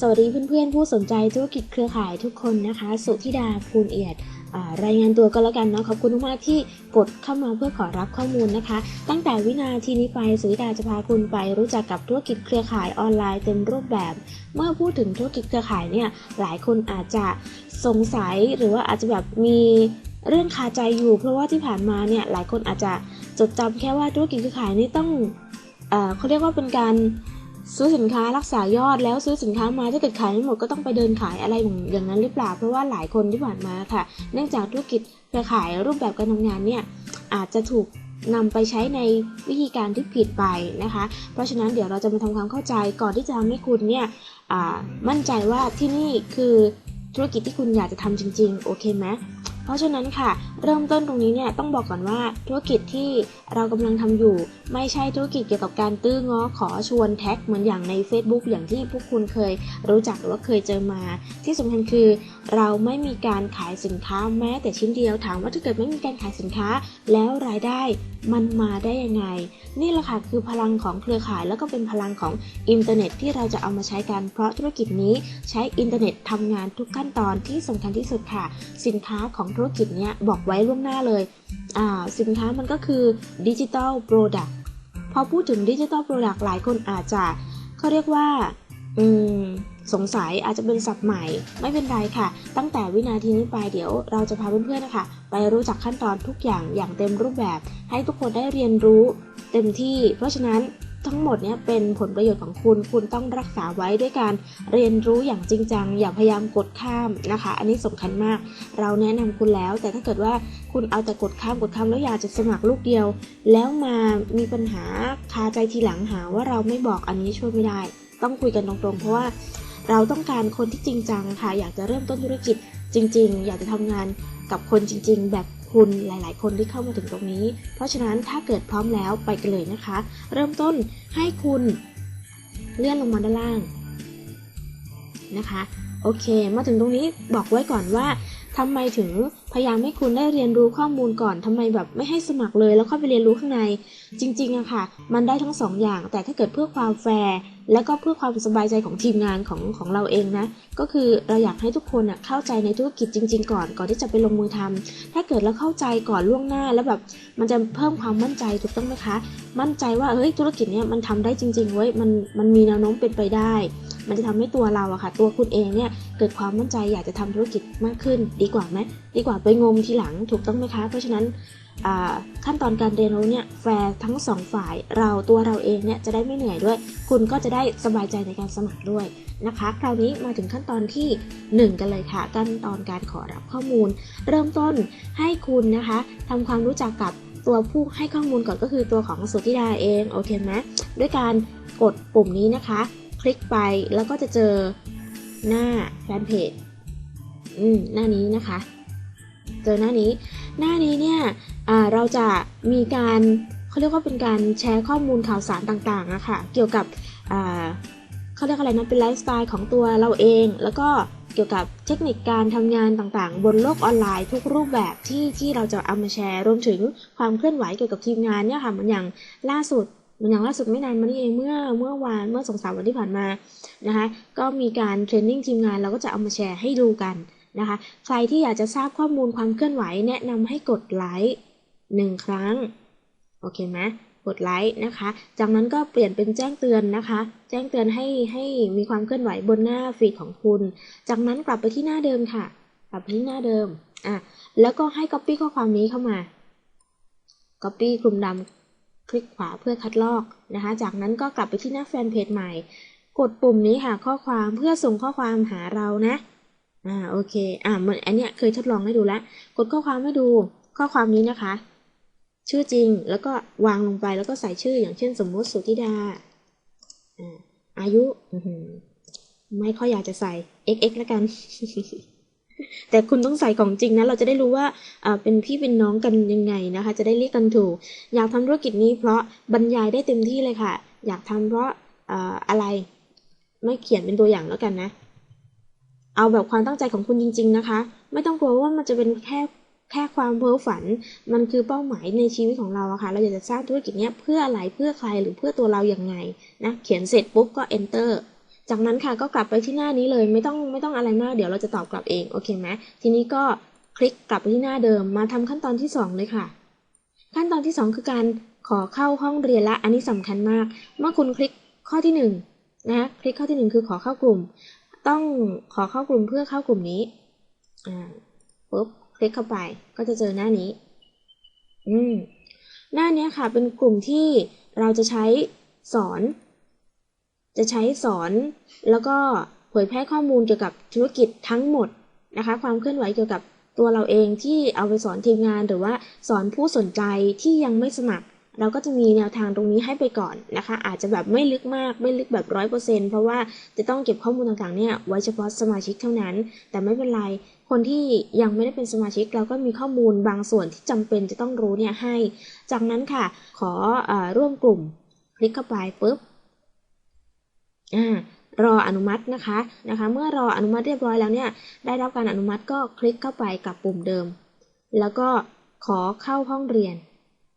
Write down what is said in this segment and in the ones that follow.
สวัสดีเพื่อนๆ ผู้สนใจธุรกิจเครือข่ายทุกคนนะคะ สุธิดาภูลเอียดรายงานตัวก็แล้วกันเนาะขอบคุณมากที่กดเข้ามาเพื่อขอรับข้อมูลนะคะ ตั้งแต่วินาทีนี้ไปสุธิดาจะพาคุณไปรู้จักกับธุรกิจเครือข่ายออนไลน์เต็มรูปแบบ เมื่อพูดถึงธุรกิจเครือข่ายเนี่ยหลายคนอาจจะสงสัยหรือว่าอาจจะแบบมีเรื่องคาใจอยู่ เพราะว่าที่ผ่านมาเนี่ยหลายคนอาจจะจดจำแค่ว่าธุรกิจเครือข่ายนี่ต้องอ่อเขาเรียกว่าเป็นการ ซื้อสินค้ารักษายอดแล้วซื้อสินค้ามาถ้าเกิดขายไม่หมดก็ต้องไปเดินขายอะไรอย่างนั้นหรือเปล่า เพราะว่าหลายคนที่ผ่านมาค่ะ เนื่องจากธุรกิจเครือข่ายรูปแบบการทำงานเนี่ยอาจจะถูกนำไปใช้ในวิธีการที่ผิดไปนะคะ เพราะฉะนั้นเดี๋ยวเราจะมาทำความเข้าใจก่อนที่จะทำให้คุณเนี่ยมั่นใจว่าที่นี่คือธุรกิจที่คุณอยากจะทำจริง ๆ โอเคไหม เพราะฉะนั้นค่ะ เริ่มต้นตรงนี้เนี่ยต้องบอกก่อนว่าธุรกิจที่เรากำลังทำอยู่ ไม่ใช่ธุรกิจเกี่ยวกับการตื้อง้อขอชวนแท็กเหมือนอย่างใน Facebook อย่างที่พวกคุณเคยรู้จักหรือว่าเคยเจอมา ที่สำคัญคือ เราไม่มีการขายสินค้าแม้แต่ชิ้นเดียวถามว่าถ้าเกิดไม่มีการขายสินค้า แล้วรายได้มันมาได้ยังไง นี่แหละค่ะคือพลังของเครือข่ายแล้วก็เป็นพลังของอินเทอร์เน็ตที่เราจะเอามาใช้กันเพราะธุรกิจนี้ใช้อินเทอร์เน็ตทำงานทุกขั้นตอนที่สำคัญที่สุดค่ะ สินค้าของธุรกิจเนี้ยบอกไว้ล่วงหน้าเลยอ่าสินค้ามันก็คือดิจิ t a ลโปรดักต์พอพูดถึงดิจิ t a ลโปรดักต์หลายคนอาจจะเขาเรียกว่าอืมสงสัยอาจจะเป็นศัพท์ใหม่ไม่เป็นไรค่ะ ตั้งแต่วินาทีนี้ไปเดี๋ยวเราจะพาเพื่อนๆนะคะ ไปรู้จักขั้นตอนทุกอย่างอย่างเต็มรูปแบบ ให้ทุกคนได้เรียนรู้เต็มที่ เพราะฉะนั้น ทั้งหมดเนี้ยเป็นผลประโยชน์ของคุณ คุณต้องรักษาไว้ด้วยการเรียนรู้อย่างจริงจัง อย่าพยายามกดข้ามนะคะ อันนี้สำคัญมาก เราแนะนำคุณแล้ว แต่ถ้าเกิดว่าคุณเอาแต่กดข้ามกดข้ามแล้วอยากจะสมัครลูกเดียว แล้วมามีปัญหาคาใจทีหลังหาว่าเราไม่บอกอันนี้ช่วยไม่ได้ ต้องคุยกันตรงๆ เพราะว่าเราต้องการคนที่จริงจังค่ะ อยากจะเริ่มต้นธุรกิจจริง ๆ อยากจะทำงานกับคนจริง ๆ แบบ คุณหลาย ๆ คนที่เข้ามาถึงตรงนี้ เพราะฉะนั้นถ้าเกิดพร้อมแล้วไปกันเลยนะคะ เริ่มต้นให้คุณเลื่อนลงมาด้านล่างนะคะ โอเค มาถึงตรงนี้บอกไว้ก่อนว่า ทำไมถึงพยายามให้คุณได้เรียนรู้ข้อมูลก่อนทำไมแบบไม่ให้สมัครเลย แล้วค่อยไปเรียนรู้ข้างใน จริงๆอะค่ะ มันได้ทั้งสองอย่าง แต่ถ้าเกิดเพื่อความแฟร์แล้วก็เพื่อความสบายใจของทีมงานของของเราเองนะ ก็คือเราอยากให้ทุกคนอะเข้าใจในธุรกิจจริง ๆ ก่อนก่อนที่จะไปลงมือทำถ้าเกิดเราเข้าใจก่อนล่วงหน้าแล้วแบบมันจะเพิ่มความมั่นใจถูกต้องไหมคะ มั่นใจว่าเฮ้ยธุรกิจเนี้ยมันทำได้จริงๆเว้ยมันมันมีแนวโน้มเป็นไปได้ มันจะทำให้ตัวเราอะค่ะ ตัวคุณเองเนี่ยเกิดความมั่นใจอยากจะทำธุรกิจมากขึ้น ดีกว่าไหมดีกว่าไปงมทีหลังถูกต้องไหมคะ เพราะฉะนั้นขั้นตอนการเรียนรู้เนี่ยแฟร์ทั้งสองฝ่ายเราตัวเราเองเนี่ยจะได้ไม่เหนื่อยด้วย คุณก็จะได้สบายใจในการสมัครด้วยนะคะ คราวนี้มาถึงขั้นตอนทีหนึ่1 กันเลยค่ะ ขั้นตอนการขอรับข้อมูล เริ่มต้นให้คุณนะคะทำความรู้จักกับตัวผู้ให้ข้อมูลก่อนก็คือตัวของสุธิดาเองโอเคไหมด้วยการกดปุ่มนี้นะคะ ลิกไปแล้วก็จะเจอหน้าแฟนเพจอืมหน้านี้นะคะ เจอหน้านี้ หน้านี้เนี่ยเราจะมีการเขาเรียกว่าเป็นการแชร์ข้อมูลข่าวสารต่างๆอะค่ะเกี่ยวกับเขาเรียกอะไรนะเป็นไลฟ์สไตล์ของตัวเราเอง แล้วก็เกี่ยวกับเทคนิคการทำงานต่างๆ บนโลกออนไลน์ทุกรูปแบบที่ที่เราจะเอามาแชร์ รวมถึงความเคลื่อนไหวเกี่ยวกับทีมงานเนี่ยค่ะเหมือนอย่างล่าสุด มือนอย่างล่าสุดไม่นานมานี้เองเมื่อเมื่อวานเมื่อสองสามวันที่ผ่านมานะคะก็มีการเทรนนิ่งทีมงานเราก็จะเอามาแชร์ให้ดูกันนะคะใครที่อยากจะทราบข้อมูลความเคลื่อนไหวแนะนำให้กดไลค์หนึ่งครั้งโอเคไหมกดไลค์นะคะ จากนั้นก็เปลี่ยนเป็นแจ้งเตือนนะคะ แจ้งเตือนให้ให้มีความเคลื่อนไหวบนหน้าฟีดของคุณ จากนั้นกลับไปที่หน้าเดิมค่ะ กลับไปที่หน้าเดิมอะแล้วก็ให้ copy ข้อความนี้เข้ามา copy คลุมดำ คลิกขวาเพื่อคัดลอกนะคะ จากนั้นก็กลับไปที่หน้าแฟนเพจใหม่ กดปุ่มนี้ค่ะข้อความเพื่อส่งข้อความหาเรานะ อ่าโอเค อ่าเหมือนอันเนี้ยเคยทดลองให้ดูแล้ว กดข้อความให้ดูข้อความนี้นะคะ ชื่อจริงแล้วก็วางลงไปแล้วก็ใส่ชื่ออย่างเช่นสมมุติสุธิดาอ่าอายุไม่ค่อยอยากจะใส่ xx แล้วกัน แต่คุณต้องใส่ของจริงนะเราจะได้รู้ว่าเป็นพี่เป็นน้องกันยังไงนะคะ จะได้เรียกกันถูก อยากทำธุรกิจนี้เพราะบรรยายได้เต็มที่เลยค่ะ อยากทำเพราะอะไรไม่เขียนเป็นตัวอย่างแล้วกันนะ เอาแบบความตั้งใจของคุณจริง ๆนะคะ ไม่ต้องกลัวว่ามันจะเป็นแค่แค่ความเพ้อฝัน มันคือเป้าหมายในชีวิตของเราอะค่ะ เราอยากจะสร้างธุรกิจนี้เพื่ออะไร เพื่อใคร หรือเพื่อตัวเราอย่างไงนะ เขียนเสร็จปุ๊บก็ enter จากนั้นค่ะก็กลับไปที่หน้านี้เลยไม่ต้องไม่ต้องอะไรมากเดี๋ยวเราจะตอบกลับเองโอเคไหมทีนี้ก็คลิกกลับไปที่หน้าเดิมมาทำขั้นตอนที่ 2 เลยค่ะ ขั้นตอนที่ 2 คือการขอเข้าห้องเรียนละอันนี้สำคัญมาก เมื่อคุณคลิกข้อที่1นะคลิกข้อที่ 1 คือขอเข้ากลุ่ม ต้องขอเข้ากลุ่มเพื่อเข้ากลุ่มนี้อ่าปุ๊บคลิกเข้าไปก็จะเจอหน้านี้ อืมหน้านี้ค่ะเป็นกลุ่มที่เราจะใช้สอน จะใช้สอน แล้วก็เผยแพร่ข้อมูลเกี่ยวกับธุรกิจทั้งหมดนะคะ ความเคลื่อนไหวเกี่ยวกับตัวเราเองที่เอาไปสอนทีมงานหรือว่าสอนผู้สนใจที่ยังไม่สมัคร เราก็จะมีแนวทางตรงนี้ให้ไปก่อนนะคะ อาจจะแบบไม่ลึกมากไม่ลึกแบบร้อยเปอร์เซ็นเพราะว่าจะต้องเก็บข้อมูลต่างๆเนี่ยไว้เฉพาะสมาชิกเท่านั้น แต่ไม่เป็นไรคนที่ยังไม่ได้เป็นสมาชิกเราก็มีข้อมูลบางส่วนที่จำเป็นจะต้องรู้เนี่ยให้ จากนั้นค่ะ ขออร่วมกลุ่ม คลิกเข้าไปปุ๊บ รออนุมัตินะคะนะคะ เมื่อรออนุมัติเรียบร้อยแล้วเนี่ยได้รับการอนุมัติก็คลิกเข้าไปกับปุ่มเดิม แล้วก็ขอเข้าห้องเรียน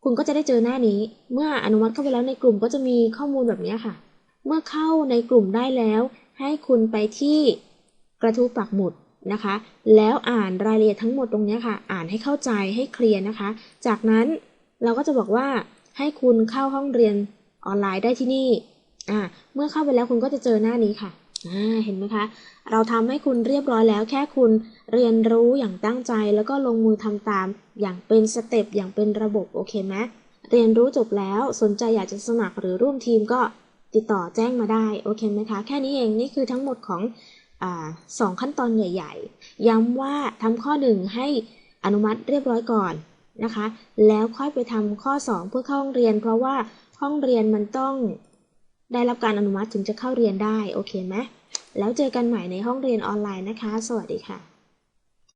คุณก็จะได้เจอหน้านี้ เมื่ออนุมัติเข้าไปแล้วในกลุ่มก็จะมีข้อมูลแบบนี้ค่ะ เมื่อเข้าในกลุ่มได้แล้ว ให้คุณไปที่กระทู้ปักหมุดนะคะ แล้วอ่านรายละเอียดทั้งหมดตรงนี้ค่ะ อ่านให้เข้าใจให้เคลียร์นะคะ จากนั้นเราก็จะบอกว่าให้คุณเข้าห้องเรียนออนไลน์ได้ที่นี่ อ่าเมื่อเข้าไปแล้วคุณก็จะเจอหน้านี้ค่ะอ่าเห็นไหมคะ เราทำให้คุณเรียบร้อยแล้วแค่คุณเรียนรู้อย่างตั้งใจแล้วก็ลงมือทำตาม อย่างเป็นสเต็ปอย่างเป็นระบบโอเคไหมเรียนรู้จบแล้วสนใจอยากจะสมัครหรือร่วมทีมก็ติดต่อแจ้งมาได้โอเคไหมคะ แค่นี้เองนี่คือทั้งหมดของอสองขั้นตอนใหญ่ ๆ ย้ำว่าทำข้อหนึ่งให้อนุมัติเรียบร้อยก่อนนะคะ แล้วค่อยไปทำข้อ 2 เพื่อเข้าห้องเรียน เพราะว่าห้องเรียนมันต้อง ได้รับการอนุมัติถึงจะเข้าเรียนได้ โอเคไหมแล้วเจอกันใหม่ในห้องเรียนออนไลน์นะคะ สวัสดีค่ะ